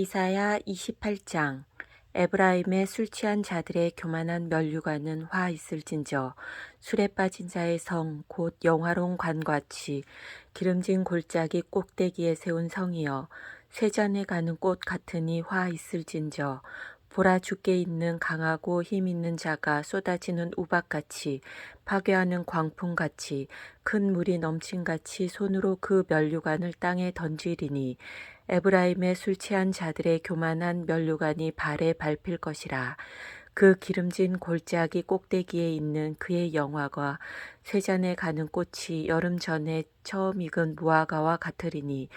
이사야 28장. 에브라임의 술 취한 자들의 교만한 면류관은 화 있을진저 술에 빠진 자의 성 곧 영화로운 관같이 기름진 골짜기 꼭대기에 세운 성이여 쇠잔에 가는 꽃 같으니 화 있을진저 보라 죽게 있는 강하고 힘 있는 자가 쏟아지는 우박같이 파괴하는 광풍같이 큰 물이 넘친같이 손으로 그 면류관을 땅에 던지리니 에브라임의 술 취한 자들의 교만한 면류관이 발에 밟힐 것이라 그 기름진 골짜기 꼭대기에 있는 그의 영화가 쇠잔에 가는 꽃이 여름 전에 처음 익은 무화과와 같으리니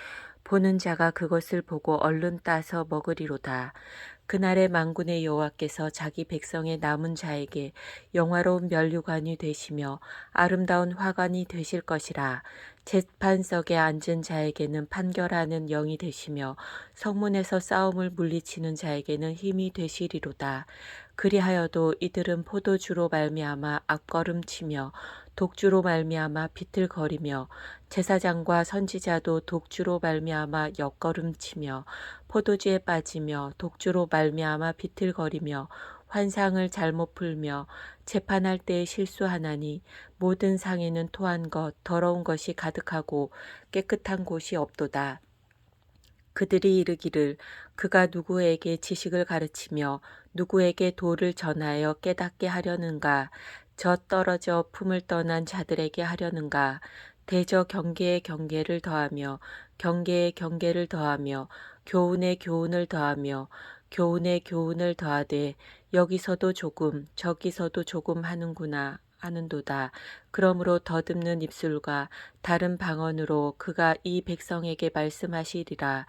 보는 자가 그것을 보고 얼른 따서 먹으리로다. 그날의 망군의 여호와께서 자기 백성의 남은 자에게 영화로운 면류관이 되시며 아름다운 화관이 되실 것이라. 재판석에 앉은 자에게는 판결하는 영이 되시며 성문에서 싸움을 물리치는 자에게는 힘이 되시리로다. 그리하여도 이들은 포도주로 말미암아 앞걸음치며 독주로 말미암아 비틀거리며 제사장과 선지자도 독주로 말미암아 옆걸음치며 포도주에 빠지며 독주로 말미암아 비틀거리며 환상을 잘못 풀며 재판할 때에 실수하나니 모든 상에는 토한 것 더러운 것이 가득하고 깨끗한 곳이 없도다. 그들이 이르기를 그가 누구에게 지식을 가르치며 누구에게 도를 전하여 깨닫게 하려는가 저 떨어져 품을 떠난 자들에게 하려는가? 대저 경계의 경계를 더하며 경계의 경계를 더하며 교훈의 교훈을 더하며 교훈의 교훈을 더하되 여기서도 조금 저기서도 조금 하는구나 하는도다. 그러므로 더듬는 입술과 다른 방언으로 그가 이 백성에게 말씀하시리라.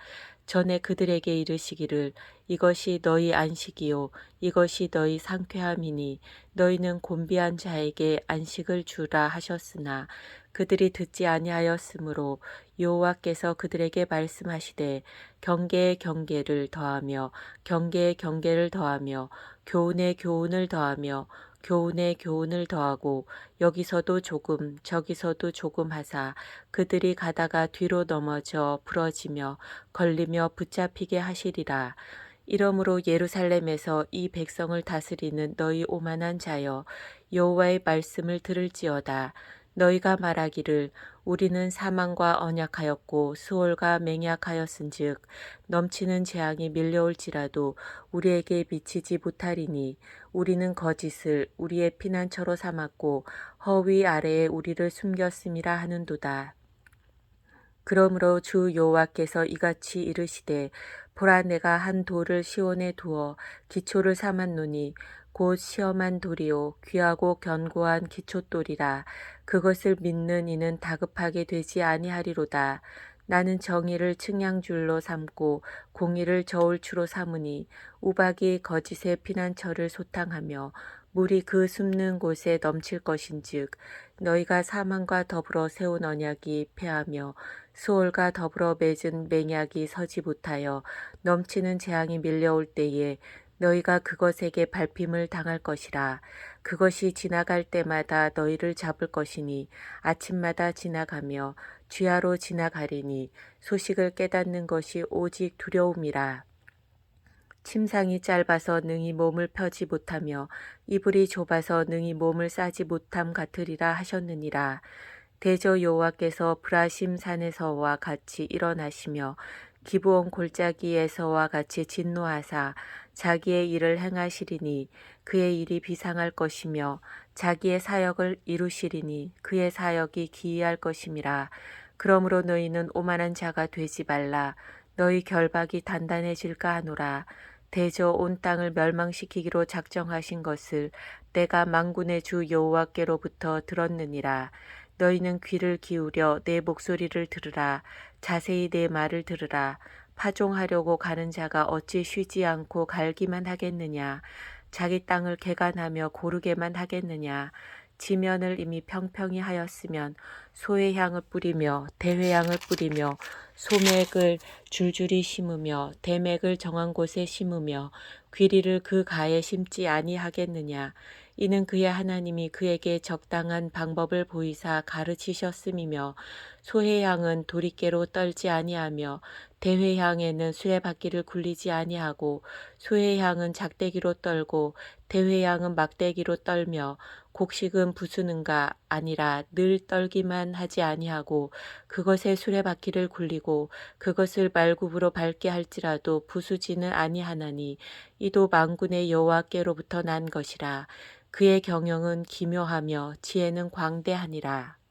전에 그들에게 이르시기를 이것이 너희 안식이요 이것이 너희 상쾌함이니 너희는 곤비한 자에게 안식을 주라 하셨으나 그들이 듣지 아니하였으므로 여호와께서 그들에게 말씀하시되 경계의 경계를 더하며 경계의 경계를 더하며 교훈의 교훈을 더하며 교훈의 교훈을 더하고 여기서도 조금 저기서도 조금 하사 그들이 가다가 뒤로 넘어져 부러지며 걸리며 붙잡히게 하시리라. 이러므로 예루살렘에서 이 백성을 다스리는 너희 오만한 자여 여호와의 말씀을 들을지어다. 너희가 말하기를 우리는 사망과 언약하였고 수월과 맹약하였은즉 넘치는 재앙이 밀려올지라도 우리에게 미치지 못하리니 우리는 거짓을 우리의 피난처로 삼았고 허위 아래에 우리를 숨겼음이라 하는도다. 그러므로 주 여호와께서 이같이 이르시되 보라 내가 한 돌을 시온에 두어 기초를 삼았노니 곧 시험한 돌이요 귀하고 견고한 기초돌이라 그것을 믿는 이는 다급하게 되지 아니하리로다. 나는 정의를 측량줄로 삼고 공의를 저울추로 삼으니 우박이 거짓의 피난처를 소탕하며 물이 그 숨는 곳에 넘칠 것인즉 너희가 사망과 더불어 세운 언약이 패하며 수월과 더불어 맺은 맹약이 서지 못하여 넘치는 재앙이 밀려올 때에 너희가 그것에게 밟힘을 당할 것이라. 그것이 지나갈 때마다 너희를 잡을 것이니 아침마다 지나가며 쥐하로 지나가리니 소식을 깨닫는 것이 오직 두려움이라. 침상이 짧아서 능히 몸을 펴지 못하며 이불이 좁아서 능히 몸을 싸지 못함 같으리라 하셨느니라. 대저 여호와께서 브라심 산에서와 같이 일어나시며 기부온 골짜기에서와 같이 진노하사 자기의 일을 행하시리니 그의 일이 비상할 것이며 자기의 사역을 이루시리니 그의 사역이 기이할 것임이라. 그러므로 너희는 오만한 자가 되지 말라. 너희 결박이 단단해질까 하노라. 대저 온 땅을 멸망시키기로 작정하신 것을 내가 망군의 주 여호와께로부터 들었느니라. 너희는 귀를 기울여 내 목소리를 들으라. 자세히 내 말을 들으라. 파종하려고 가는 자가 어찌 쉬지 않고 갈기만 하겠느냐. 자기 땅을 개간하며 고르게만 하겠느냐. 지면을 이미 평평히 하였으면 소의 향을 뿌리며 대회 향을 뿌리며 소맥을 줄줄이 심으며 대맥을 정한 곳에 심으며 귀리를 그 가에 심지 아니하겠느냐. 이는 그의 하나님이 그에게 적당한 방법을 보이사 가르치셨음이며 소의 향은 도리깨로 떨지 아니하며 대회향에는 수레바퀴를 굴리지 아니하고 소회향은 작대기로 떨고 대회향은 막대기로 떨며 곡식은 부수는가 아니라 늘 떨기만 하지 아니하고 그것의 수레바퀴를 굴리고 그것을 말굽으로 밟게 할지라도 부수지는 아니하나니 이도 만군의 여호와께로부터 난 것이라. 그의 경영은 기묘하며 지혜는 광대하니라